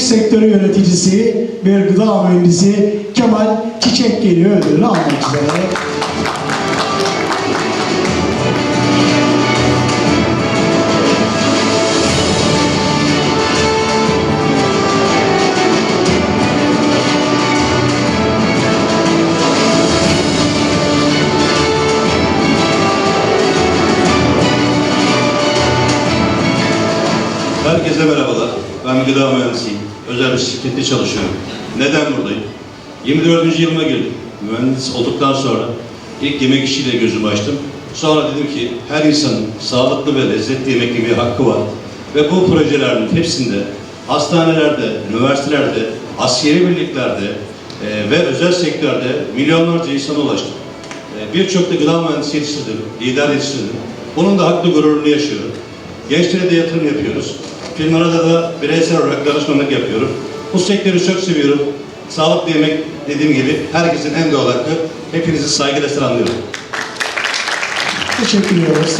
yemek sektörü yöneticisi ve gıda mühendisi Kemal Çiçek geliyor ödülünü almak üzere. Herkese merhabalar. Ben gıda mühendisiyim. Özel bir şirkette çalışıyorum. Neden buradayım? 24. yılıma girdim. Mühendis olduktan sonra ilk yemek işiyle gözümü açtım. Sonra dedim ki her insanın sağlıklı ve lezzetli yemek yemeye hakkı var. Ve bu projelerin hepsinde hastanelerde, üniversitelerde, askeri birliklerde e, ve özel sektörde milyonlarca insana ulaştım. E, Birçok da gıda mühendisi yetiştirdim, lider yetiştirdim. Bunun da haklı gururunu yaşıyorum. Gençlere de yatırım yapıyoruz. Firmalarda da bireysel olarak danışmanlık yapıyorum. Bu sektörü çok seviyorum. Sağlıklı yemek dediğim gibi herkesin en doğal hakkı. Hepinizi saygıyla selamlıyorum. Teşekkür ediyoruz.